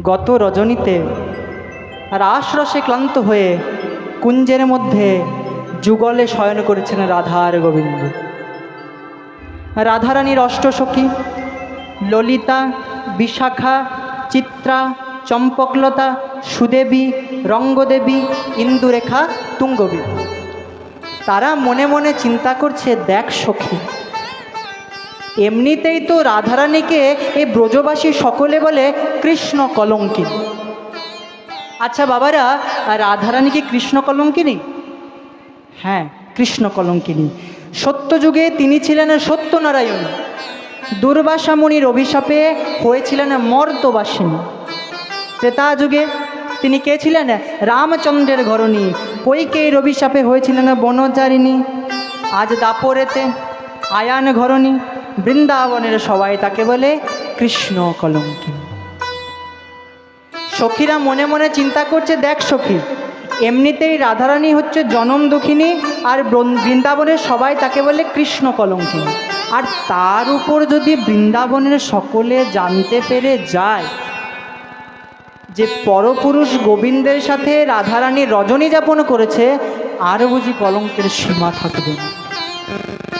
গত রজনীতে রাসরসে ক্লান্ত হয়ে কুঞ্জের মধ্যে যুগলে শয়ন করেছেন রাধা আর গোবিন্দ। রাধারানীর অষ্টসখী, ললিতা, বিশাখা, চিত্রা, চম্পকলতা, সুদেবী, রঙ্গদেবী, ইন্দুরেখা, তুঙ্গবী। তারা মনে মনে চিন্তা করছে, দেখ সখী এমনিতেই তো রাধারানীকে এই ব্রজবাসী সকলে বলে কৃষ্ণ কলঙ্কিনী। আচ্ছা বাবারা, রাধারানী কি কৃষ্ণ কলঙ্কিনী? হ্যাঁ কৃষ্ণ কলঙ্কিনী। সত্যযুগে তিনি ছিলেন সত্যনারায়ণ। দুর্বাসা মুনির অভিশাপে হয়েছিলেন মর্তবাসিনী। ত্রেতা যুগে তিনি কে ছিলেন? রামচন্দ্রের ঘরণী। কৈকেয়ীর অভিশাপে হয়েছিলেন বনচারিণী। আজ দাপরেতে আয়ান ঘরণী। বৃন্দাবনের সবাই তাকে বলে কৃষ্ণ কলঙ্কিনী। সখীরা মনে মনে চিন্তা করছে, দেখ সখী, এমনিতেই রাধারানী হচ্ছে জনম দুঃখিনী আর বৃন্দাবনের সবাই তাকে বলে কৃষ্ণ কলঙ্কিনী। আর তার উপর যদি বৃন্দাবনের সকলে জানতে পেরে যায় যে পরপুরুষ গোবিন্দের সাথে রাধারানী রজনী যাপন করেছে, আর বুঝি কলঙ্কের সীমা থাকবে না।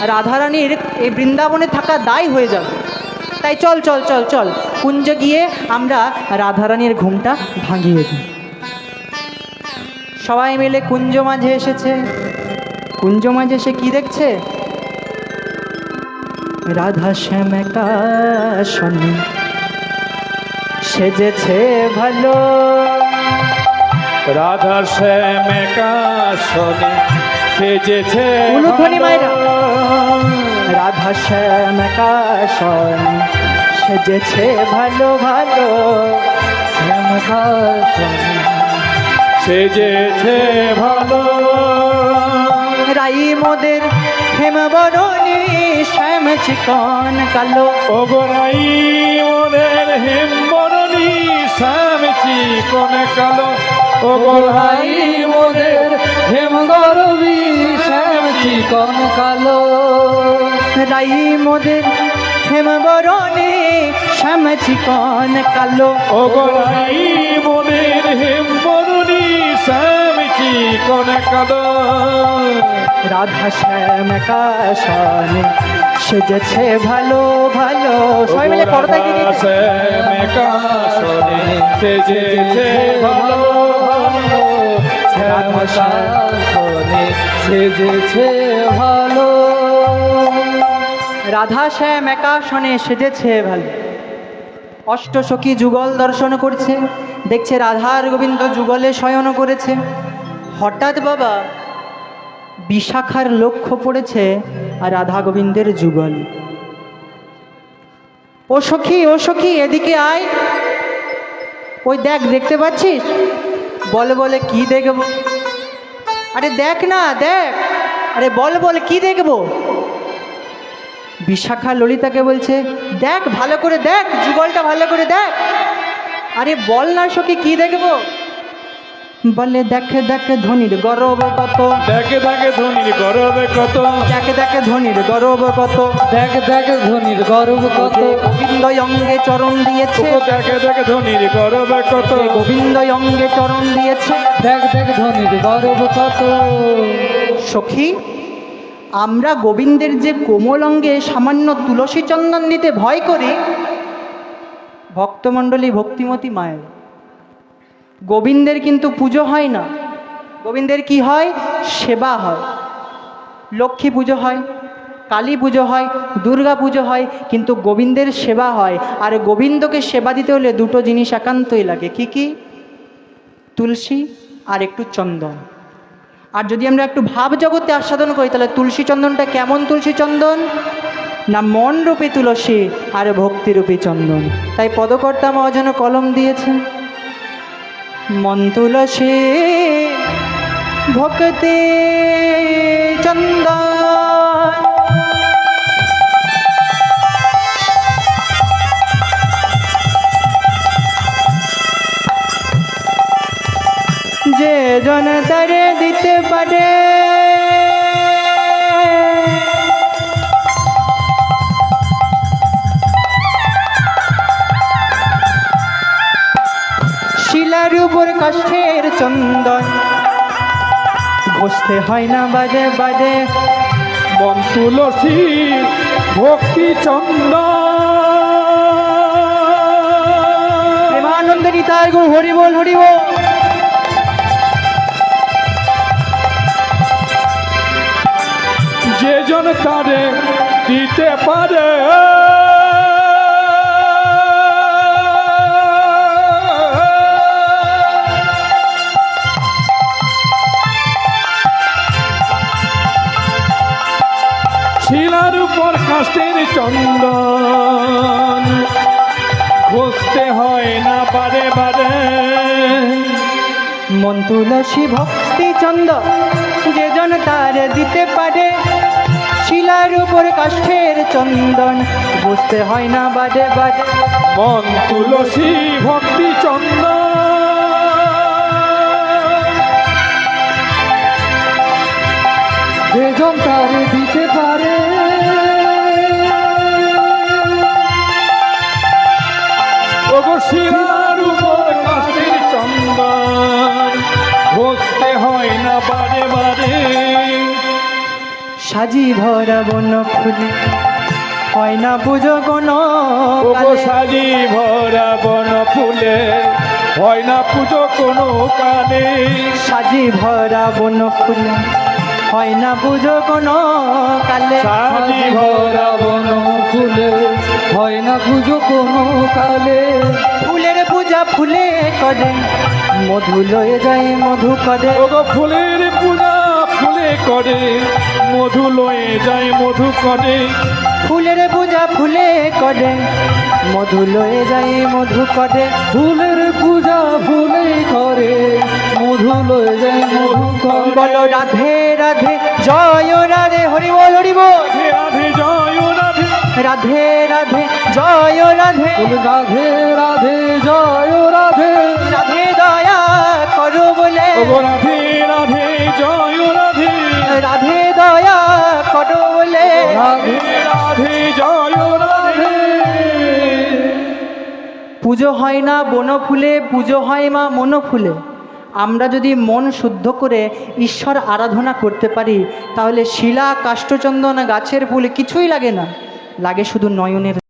রাধারানীর এই বৃন্দাবনে থাকা দায় হয়ে যাবে। তাই চল চল চল চল। কুঞ্জে গিয়ে আমরা রাধারানীর ঘুমটা ভাঙিয়ে দিই। সবাই মিলে কুঞ্জ মাঝে এসেছে। কুঞ্জ মাঝে সে কি দেখছে? রাধা শ্যামকা শনি। সেজেছে ভালো। রাধা শ্যামেকা শনি। সেজেছে উলুধ্বনি মায়েরা। রাধা শ্যামকা শনি সেজেছে ভালো ভালো শ্যামকা শনি সেজেছে ভালো। রাই মোদের হেম হেমবরণী শ্যাম চিকন কালো। ওগরাই মোদের হেমবরণী শ্যাম কোন কালো। ও রাই মোদের হেমগরবী শ্যামচি কোন কালো। রাই মোদের হেমবরণী শ্যাম চিকন কালো। ওগরাই মোদের হেমবরণী শ্যামচি কোন কালো। রাধা শ্যাম কাশনে সেজেছে ভালো ভালো। সবাই মিলে পর্দা কি শ্যামেকা শনি সেজেছে ভালো শ্যামকা ভালো রাধা শ্যাম একাশনে সেজেছে ভালো। অষ্টসখী যুগল দর্শন করছে, দেখছে রাধার গোবিন্দ যুগলে শয়ন করেছে। হঠাৎ বাবা বিশাখার লক্ষ্য পড়েছে আর রাধা গোবিন্দের যুগল। ও সখী ও সখী, এদিকে আয়। ওই দেখ, দেখতে পাচ্ছিস? বলে বলে, কি দেখব? আরে দেখ না, দেখ। আরে বল, বলে, কি দেখব? বিশাখা ললিতাকে বলছে, দেখ, ভালো করে দেখ, যুগলটা ভালো করে দেখ। আরে বল না সখী, কি দেখব? বলে দেখে দেখে ধনির গরব কত। দেখে দেখে ধনির গরবে কত। দেখে দেখে ধনির গরব কত। দেখে দেখে ধনির গরব কত। গোবিন্দ অঙ্গে চরণ দিয়েছে। দেখে দেখে ধনির গরবে কত। গোবিন্দ অঙ্গে চরণ দিয়েছে। দেখ দেখ ধনির গরব কত। সখী আমরা গোবিন্দের যে কোমল অঙ্গে সামান্য তুলসী চন্দন দিতে ভয় করি ভক্তমণ্ডলী ভক্তিমতী মায়ের। গোবিন্দের কিন্তু পুজো হয় না। গোবিন্দের কি হয়? সেবা হয়। লক্ষ্মী পুজো হয়, কালী পুজো হয়, দুর্গা পুজো হয়, কিন্তু গোবিন্দের সেবা হয়। আর গোবিন্দকে সেবা দিতে হলে দুটো জিনিস একান্তই লাগে। কি কি? তুলসী আর একটু চন্দন। আর যদি আমরা একটু ভাব জগতে আস্বাদন করি, তাহলে তুলসী চন্দনটা কেমন তুলসী চন্দন? না মন রূপী তুলসী আর ভক্তিরূপী চন্দন। তাই পদকর্তা মহাজন কলম দিয়েছে মন সে ভক্তি চন্দন। যে জনতারে দিতে পারে শিলার উপর কাষ্ঠের চন্দন। বসতে হয় না, বাজে বাজে। মন তুলসী ভক্তি চন্দ প্রেমানন্দ নিতাই গো, হরি বল হরি বল। যে জন তারে দিতে পারে উপর কাষ্টের চন্দন। ঘষতে হয় না বারে বারে। মন তুলসী ভক্তি চন্দ যে জন তার দিতে পারে। শিলার উপর কাষ্ঠের চন্দন বুঝতে হয় না বাজে বাজে মন তুলসী ভক্তি চন্দ। যেজন তারে দিতে পারে। ওগো উপর চন্দন ঘষতে হয় না বারে বারে। সাজি ভরা বন ফুলে হয় না পুজো কোনো ওগো। সাজি ভরা বন ফুলে হয় না পুজো কোনো কালে। সাজি ভরা বন ফুলে হয় না পুজো কোনো কালে। সাজি ভরা বন ফুলে। হয় না পুজো কোনো কালে। ফুলের পূজা ফুলে করে মধু লয়ে যায় মধু করে। ওগো ফুলের পূজা ফুলে করে মধু লয়ে যায় মধু করে। ফুলের পূজা ফুলে করে মধু লয়ে যায় মধু করে। ফুলের পূজা ফুলে করে। মধু লয়ে মধু করে রাধে রাধে জয় রাধে হরি বল হরি বল। রাধে জয় রাধে। রাধে রাধে জয় রাধে। রাধে রাধে জয় রাধে। রাধে দয়া করো বলে। রাধে রাধে জয় রাধে। রাধে দয়া করো বলে। রাধে রাধে জয় রাধে। পুজো হয় না বন ফুলে পুজো হয় মা মন ফুলে আমরা যদি মন শুদ্ধ করে ঈশ্বর আরাধনা করতে পারি, তাহলে শিলা, কাষ্ঠচন্দন, গাছের ফুল কিছুই লাগে না। লাগে শুধু নয়নের